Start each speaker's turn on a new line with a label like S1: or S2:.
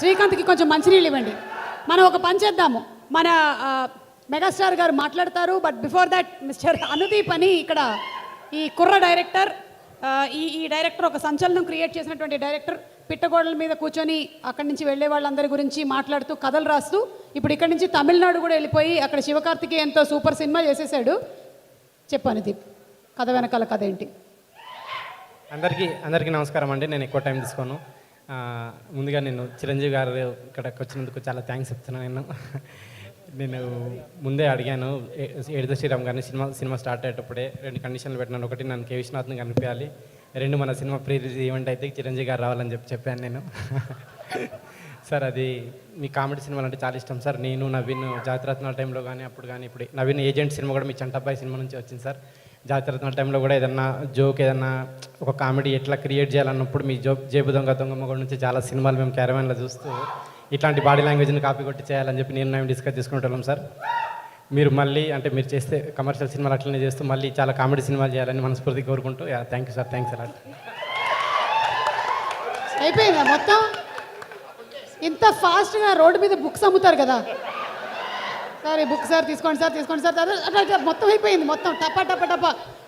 S1: శ్రీకాంత్కి కొంచెం మంచినీళ్ళు ఇవ్వండి. మనం ఒక పని చేద్దాము. మన మెగాస్టార్ గారు మాట్లాడతారు but before that mister Anudeep అని ఇక్కడ ఈ కుర్ర డైరెక్టర్ ఈ ఈ డైరెక్టర్ ఒక సంచలనం క్రియేట్ చేసినటువంటి డైరెక్టర్ పిట్టగోడల మీద కూర్చొని అక్కడి నుంచి వెళ్ళే వాళ్ళందరి గురించి మాట్లాడుతూ కథలు రాస్తూ ఇప్పుడు ఇక్కడి నుంచి తమిళనాడు కూడా వెళ్ళిపోయి అక్కడ శివకార్తికేయన్తో సూపర్ సినిమా చేసేసాడు చెప్పాను దీప్ కథ వెనకాల కథ ఏంటి?
S2: అందరికీ అందరికీ నమస్కారం అండి. నేను ఎక్కువ టైం తీసుకోను. ముందుగా నేను చిరంజీవి గారు ఇక్కడికి వచ్చినందుకు చాలా థ్యాంక్స్ చెప్తున్నాను నేను నేను ముందే అడిగాను ఏడుద శ్రీరామ్ గారిని సినిమా సినిమా స్టార్ట్ అయ్యేటప్పుడే రెండు కండిషన్లు పెట్టినాను. ఒకటి నన్ను కే. విశ్వనాథ్ని కనిపించాలి రెండు మన సినిమా ప్రీ రిలీజ్ ఈవెంట్ అయితే చిరంజీవి గారు రావాలని చెప్పి చెప్పాను నేను. సార్ అది మీ కామెడీ సినిమాలు అంటే చాలా ఇష్టం సార్. నేను నవీన్ జాతిరత్నాల టైంలో కానీ అప్పుడు కానీ ఇప్పుడు నవీన్ ఏజెంట్ సినిమా కూడా మీ చంటబ్బాయి సినిమా నుంచి వచ్చింది సార్. జాతర టైంలో కూడా ఏదన్నా జోక్ ఏదన్నా ఒక కామెడీ ఎట్లా క్రియేట్ చేయాలన్నప్పుడు మీ జో జేబు దొంగ దొంగ మొగ నుంచి చాలా సినిమాలు మేము క్యారవాన్లో చూస్తూ ఇట్లాంటి బాడీ లాంగ్వేజ్ని కాపీ కొట్టి చేయాలని చెప్పి నేను మేము డిస్కస్ చేసుకుంటున్నాం సార్. మీరు మళ్ళీ అంటే మీరు చేస్తే కమర్షియల్ సినిమాలు అట్లనే చేస్తూ మళ్ళీ చాలా కామెడీ సినిమాలు చేయాలని మనస్ఫూర్తి కోరుకుంటూ thank you sir thanks a lot
S1: అయిపోయిందా మొత్తం? ఇంత ఫాస్ట్గా రోడ్డు మీద బుక్స్ అమ్ముతారు కదా. సార్ ఈ బుక్ సార్ తీసుకోండి సార్ తీసుకోండి సార్. అట్లా మొత్తం అయిపోయింది మొత్తం. టపా టపా టపా.